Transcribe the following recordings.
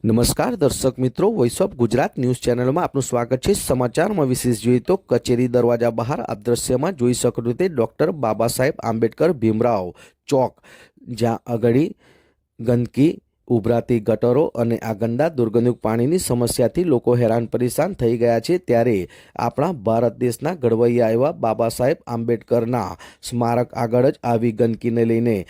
નમસ્કાર દર્શક મિત્રો વોઇસ ઓફ ગુજરાત ન્યૂઝ ચેનલમાં આપનું સ્વાગત છે. સમાચારમાં વિશેષ જોઈએ તો કચેરી દરવાજા બહાર આ દ્રશ્યમાં જોઈ શકો તે ડૉક્ટર બાબા સાહેબ આંબેડકર ભીમરાવ ચોક, જ્યાં આગળી ગંદકી ઉભરાતી ગટરો અને આ ગંદા દુર્ગંધયુક્ત પાણીની સમસ્યાથી લોકો હેરાન પરેશાન થઈ ગયા છે. ત્યારે આપણા ભારત દેશના ઘડવૈયા એવા બાબા સાહેબ આંબેડકરના સ્મારક આગળ જ આવી ગંદકીને લઈને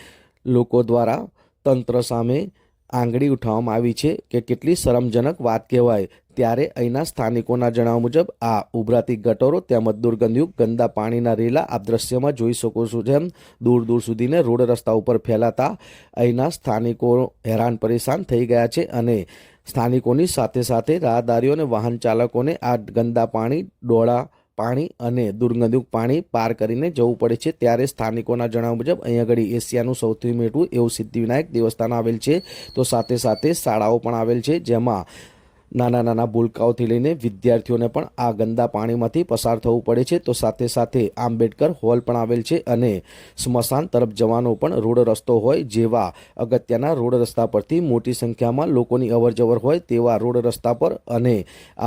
લોકો દ્વારા તંત્ર સામે આંગળી ઉઠાવવામાં આવી છે કે કેટલી શરમજનક વાત કહેવાય. ત્યારે અહીંના સ્થાનિકોના જણાવ્યા મુજબ, આ ઉભરાતી ગટરો તેમજ દુર્ગંધયુક્ત ગંદા પાણીના રેલા આપ દ્રશ્યમાં જોઈ શકો છો જેમ દૂર દૂર સુધીને રોડ રસ્તા ઉપર ફેલાતા અહીંના સ્થાનિકો હેરાન પરેશાન થઈ ગયા છે અને સ્થાનિકોની સાથે સાથે રાહદારીઓ અને વાહન ચાલકોને આ ગંદા પાણી ડોળા પાણી અને દુર્ગંધયુક્ત પાણી પાર કરીને જવું પડે છે. ત્યારે સ્થાનિકોના જણાવ્યા મુજબ અહીં આગળ એશિયાનું સૌથી મોટું એવું સિદ્ધિવિનાયક દેવસ્થાન આવેલ છે. તો સાથે સાથે શાળાઓ પણ આવેલ છે, જેમાં નાના નાના ભૂલકાઓથી લઈને વિદ્યાર્થીઓને પણ આ ગંદા પાણીમાંથી પસાર થવું પડે છે. તો સાથે સાથે આંબેડકર હોલ પણ આવેલ છે અને સ્મશાન તરફ જવાનો પણ રોડ રસ્તો હોય, જેવા અગત્યના રોડ રસ્તા પરથી મોટી સંખ્યામાં લોકોની અવરજવર હોય તેવા રોડ રસ્તા પર અને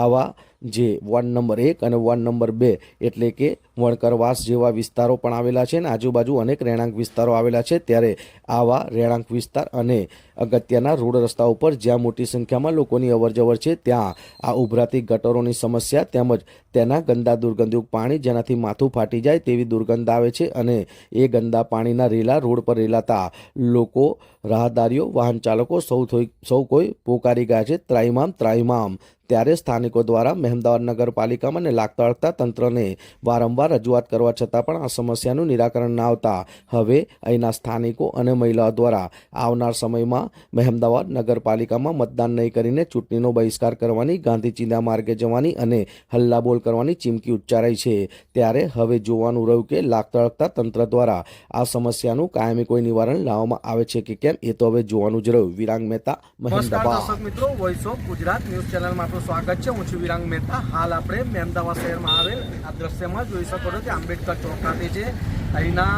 આવા જે વોર્ડ નંબર એક અને વોર્ડ નંબર બે એટલે કે વણકરવાસ જેવા વિસ્તારો પણ આવેલા છે અને આજુબાજુ અનેક રહેણાંક વિસ્તારો આવેલા છે. ત્યારે આવા રહેણાંક વિસ્તાર અને અગત્યના રોડ રસ્તા ઉપર જ્યાં મોટી સંખ્યામાં લોકોની અવરજવર છે, ત્યાં આ ઉભરાતી ગટરોની સમસ્યા તેમજ તેના ગંદા દુર્ગંધયુક્ત પાણી જેનાથી માથું ફાટી જાય તેવી દુર્ગંધ આવે છે અને એ ગંદા પાણીના રેલા રોડ પર રેલાતા લોકો, રાહદારીઓ વાહન ચાલકો સૌ સૌ કોઈ પોકારી ગયા છે. ત્રાઈમામ ત્રાઈમામ ત્યારે સ્થાનિકો દ્વારા મહેમદાવાદ નગરપાલિકામાં અને લાગતા અળગતા તંત્રને વારંવાર રજૂઆત કરવા છતાં પણ આ સમસ્યાનું નિરાકરણ ના આવતા હવે અહીંના સ્થાનિકો અને મહિલાઓ દ્વારા આવનાર સમયમાં મહેમદાવાદ નગરપાલિકામાં મતદાન નહીં કરીને ચૂંટણીનો બહિષ્કાર કરવાની ગાંધી ચિંતા માર્ગે જવાની અને હલ્લાબોલ કરવાની ચીમકી ઉચ્ચારાઈ છે. ત્યારે હવે જોવાનું રહ્યું કે લાગતા અળગતા તંત્ર દ્વારા આ સમસ્યાનું કાયમી કોઈ નિવારણ લાવવામાં આવે છે કે કેમ એ તો હવે જોવાનું જ રહ્યું. વિરાંગ મહેતા મહેમદાવાદ. મિત્રો વોઇસ ઓફ ગુજરાત ન્યૂઝ ચેનલમાં આપનું સ્વાગત છે. હું છું વિરાંગ મહેતા. હાલ આપણે મહેમદાવાદ શહેરમાં આવેલ. આ દ્રશ્યમાં જોઈ શકો છો કે આંબેડકર ચોક ખાતે છે. અહીંના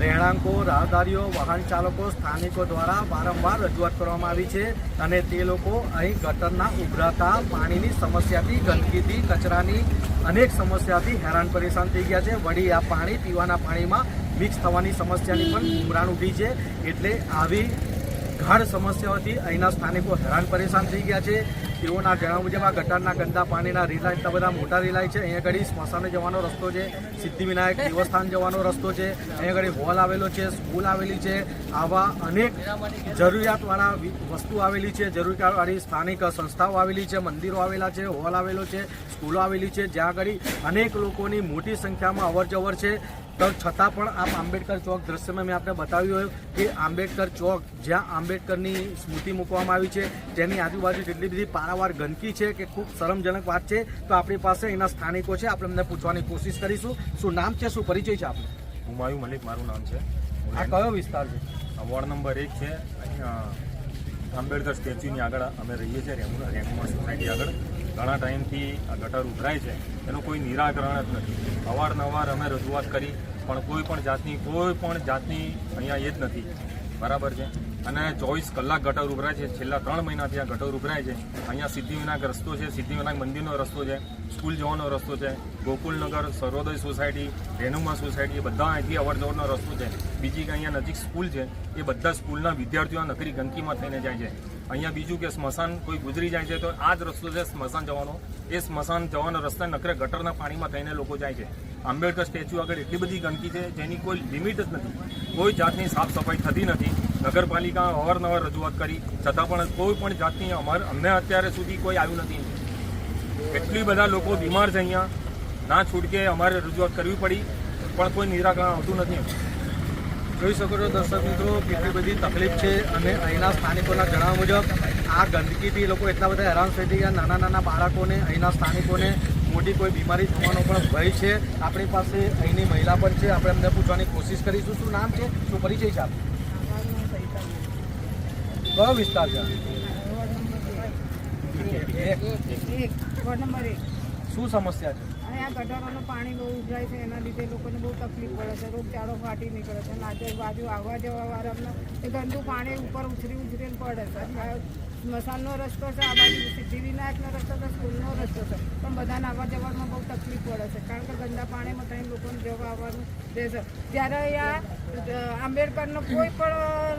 રહેણાંકો, રાહદારીઓ, વાહન ચાલકો, સ્થાનિકો દ્વારા વારંવાર રજૂઆત કરવામાં આવી છે અને તે લોકો અહીં ગટરના ઉભરાતા પાણીની સમસ્યાથી, ગંદકીથી, કચરાની અનેક સમસ્યાથી હેરાન પરેશાન થઈ ગયા છે. વળી આ પાણી પીવાના પાણીમાં મિક્સ થવાની સમસ્યાની પણ ઉમરાણ ઊભી છે. એટલે આવી ગાઢ સમસ્યાઓથી અહીંના સ્થાનિકો હેરાન પરેશાન થઈ ગયા છે. તેઓના જણાવ્યા મુજબ આ ગટરના ગંદા પાણીના રિલાય એટલા બધા મોટા રિલાય છે. અહીંયા આગળ સ્મશાને જવાનો રસ્તો છે, સિદ્ધિવિનાયક દેવસ્થાન જવાનો રસ્તો છે. અહીંયા આગળ હોલ આવેલો છે સ્કૂલ આવેલી છે. આવા અનેક જરૂરિયાતવાળા વસ્તુ આવેલી છે, જરૂરિયાતવાળી સ્થાનિક સંસ્થાઓ આવેલી છે, મંદિરો આવેલા છે હોલ આવેલો છે, સ્કૂલો આવેલી છે. જ્યાં આગળ અનેક લોકોની મોટી સંખ્યામાં અવરજવર છે. તો છતાં પણ આપ આંબેડકર ચોક દ્રશ્યમાં મેં આપણે બતાવ્યું હોય કે આંબેડકર ચોક જ્યાં આંબેડકરની સ્મૃતિ મૂકવામાં આવી છે તેની આજુબાજુ જેટલી બધી પારાવાર ગંદકી છે કે ખૂબ શરમજનક વાત છે તો આપણી પાસે એના સ્થાનિકો છે. આપણે એમને પૂછવાની કોશિશ કરીશું. શું નામ છે? શું પરિચય છે આપણે હુમાયુ મલિક મારું નામ છે. આ કયો વિસ્તાર છે? વોર્ડ નંબર એક છે. આંબેડકર સ્ટેચ્યુની આગળ અમે રહીએ છીએ રેમુના રેમુના સોસાયટી આગળ. ઘણા ટાઈમથી આ ગટર ઉભરાય છે. એનું કોઈ નિરાકરણ જ નથી. અવારનવાર અમે રજૂઆત કરી, પણ કોઈ પણ જાતની, કોઈ પણ જાતની અહીંયા એ જ નથી. બરાબર છે? અને ચોવીસ કલાક ગટર ઉભરાય છે. છેલ્લા ત્રણ મહિનાથી આ ગટર ઉભરાય છે. અહીંયા સિદ્ધિવિનાયક રસ્તો છે. સિદ્ધિવિનાયક મંદિરનો રસ્તો છે. સ્કૂલ જવાનો રસ્તો છે. ગોકુલનગર સર્વોદય સોસાયટી, રેણુમા સોસાયટી, એ બધા અહીંથી અવર જવરનો રસ્તો છે. બીજી કે અહીંયા નજીક સ્કૂલ છે, એ બધા સ્કૂલના વિદ્યાર્થીઓ નકરી ગંદકીમાં થઈને જાય છે. અહીંયા બીજું કે સ્મશાન કોઈ ગુજરી જાય છે, તો આ જ રસ્તો છે સ્મશાન જવાનો. એ સ્મશાન જવાનો રસ્તા નકરે ગટરના પાણીમાં થઈને લોકો જાય છે. આંબેડકર સ્ટેચ્યુ આગળ એટલી બધી ગંદકી છે, જેની કોઈ લિમિટ જ નથી. કોઈ જાતની સાફ સફાઈ થતી નથી. નગરપાલિકા અવારનવાર રજૂઆત કરી. છતાં પણ કોઈ પણ જાતની અમારે, અમને અત્યારે સુધી કોઈ આવ્યું નથી. એટલી બધા લોકો બીમાર છે અહીંયા. ના છૂટકે અમારે રજૂઆત કરવી પડી, પણ કોઈ નિરાકરણ આવતું નથી. જોઈ શકો છો દર્શક મિત્રો, કેટલી બધી તકલીફ છે અને અહીંના સ્થાનિકોના જણાવ્યા મુજબ આ ગંદકીથી લોકો એટલા બધા હેરાન થઈ ગયા. નાના નાના બાળકોને, અહીંના સ્થાનિકોને મોટી કોઈ બીમારી થવાનો પણ ભય છે. આપણી પાસે અહીંની મહિલા પણ છે. આપણે એમને પૂછવાની કોશિશ કરીશું. શું નામ છે? શું પરિચય છે આપનો? કયો વિસ્તાર છે? શું સમસ્યા છે? અહીંયા ગટરોનું પાણી બહુ ઉભરાય છે, એના લીધે લોકોને બહુ તકલીફ પડે છે, રોગચાળો ફાટી નીકળે છે, અને બાજુ આવવા જવા વાળાને એ ગંદુ પાણી ઉપર ઉછરી ઉછરીને પડે છે. સ્મશાનનો રસ્તો છે આ બાજુ સિદ્ધિવિનાયકનો રસ્તો છે સ્કૂલનો રસ્તો છે. પણ બધાને આવવા જવામાં બહુ તકલીફ પડે છે કારણ કે ગંદા પાણીમાં ત્રણ લોકોને જવા આવવાનું રહેશે ત્યારે અહીંયા આંબેડકરનો કોઈ પણ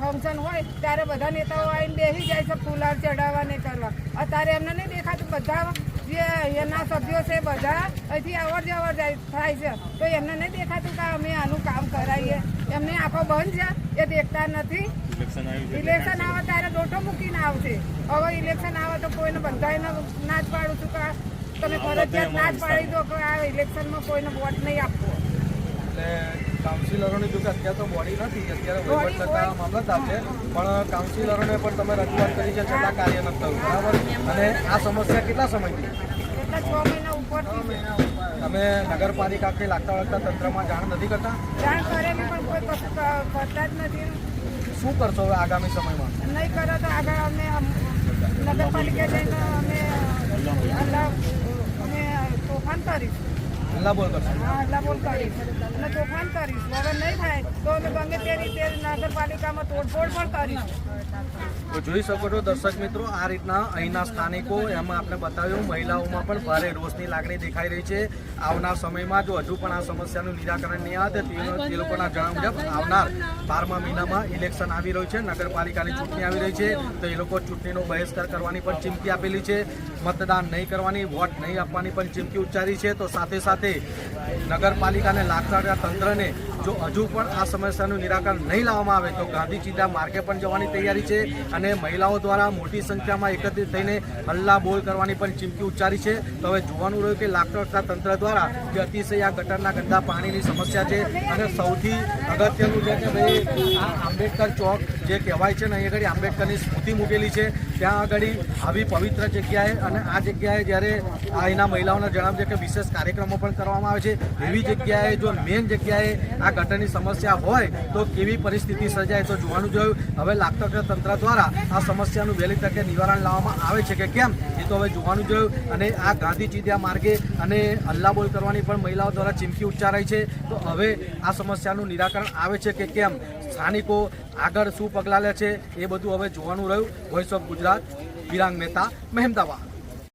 ફંક્શન હોય ત્યારે બધા નેતાઓ આવીને બેસી જાય છે ફુલાર ચડાવવા ને કરવા. અત્યારે એમને નહીં દેખાતું બધા જે એના સભ્યો છે બધા અહીંથી અવર જવર જાય થાય છે. તો એમને નહીં દેખાતું કે અમે આનું કામ કરાવીએ એમને આખો બંધ છે એ દેખતા નથી. ઇલેક્શન આવે ત્યારે દોટો મૂકીને આવશે હવે ઇલેક્શન આવે તો કોઈને બંધાઈને ના જ પાડું છું કે તમે ફરજિયાત ના જ પાડી દો કે આ ઇલેક્શનમાં કોઈને વોટ નહીં આપવો. એટલે કાઉન્સિલરોની જો કે અત્યારે તો બોડી નથી અત્યારે વહીવટ સત્તા. મામલતદાર છે પણ કાઉન્સિલરોને પણ તમે રજૂઆત કરી છે છતાં કાર્ય નથી થયું બરાબર અને આ સમસ્યા કેટલા સમયથી? તમે નગરપાલિકા કે લાગતા વળગતા તંત્રમાં જાણ નથી કરતા? જાણ કરેલી પણ કોઈ કશું કરતા જ નથી. શું કરશો હવે આગામી સમયમાં? નહીં કરો તો આગળ અમે અમ, નગરપાલિકા જઈને અમે અમે તોફાન કરીશું. હલ્લા બોલ કરશો. હા હલ્લા બોલ કરીશું. અને તોફાન કરીશું. હવે નહીં થાય તો અમે ગમે તે રીતે નગરપાલિકામાં તોડફોડ પણ કરીશું. તો જોઈ શકો છો દર્શક મિત્રો, આ રીતના અહીંના સ્થાનિકો, એમાં આપણે બતાવ્યું, મહિલાઓમાં પણ ભારે રોષની લાગણી દેખાઈ રહી છે. આવનાર સમયમાં જો હજુ પણ આ સમસ્યાનું નિરાકરણ નહીં આવે, તે- લોકોના જણાવ્યા મુજબ આવનાર બારમા મહિનામાં ઇલેક્શન આવી રહ્યું છે, નગરપાલિકાની ચૂંટણી આવી રહી છે, તો એ લોકો ચૂંટણીનો બહિષ્કાર કરવાની પણ ચીમકી આપેલી છે. મતદાન નહીં કરવાની, વોટ નહીં આપવાની પણ ચીમકી ઉચ્ચારી છે. તો સાથે સાથે નગરપાલિકાને લાગતા તંત્રને જો હજુ પણ આ સમસ્યાનું નિરાકરણ નહીં લાવવામાં આવે તો ગાંધી ચીડા માર્ગે પણ જવાની તૈયારી છે અને મહિલાઓ દ્વારા મોટી સંખ્યામાં એકત્રિત થઈને હલ્લા બોલ કરવાની પણ ચીમકી ઉચ્ચારી છે. તો હવે જોવાનું રહ્યું કે લાગતા તંત્ર દ્વારા જે અતિશય આ ગટરના ગંદા પાણીની સમસ્યા છે અને સૌથી અગત્યનું છે કે ભાઈ આ આંબેડકર ચોક જે કહેવાય છે ને, અહીં આગળ આંબેડકરની સ્મૃતિ મૂકેલી છે. ત્યાં આગળ આવી પવિત્ર જગ્યાએ અને આ જગ્યાએ જ્યારે આ અહીંના મહિલાઓને જણાવ્યું છે કે વિશેષ કાર્યક્રમો પણ કરવામાં આવે છે, એવી જગ્યાએ જો મેઇન જગ્યાએ આ ગટરની સમસ્યા હોય, તો કેવી પરિસ્થિતિ સર્જાય તો જોવાનું જોયું. હવે લાગતા તંત્ર દ્વારા આ સમસ્યાનું વહેલી તકે નિવારણ લાવવામાં આવે છે કે કેમ, એ તો હવે જોવાનું જોયું. અને આ ગાંધી ચીદ્યા માર્ગે અને હલ્લાબોલ કરવાની પણ મહિલાઓ દ્વારા ચીમકી ઉચ્ચારાઈ છે. તો હવે આ સમસ્યાનું નિરાકરણ આવે છે કે કેમ? સ્થાનિકો આગળ શું પગલાં લે છે એ બધું હવે જોવાનું રહ્યું. Voice of Gujarat Virang Mehta Mehmedabad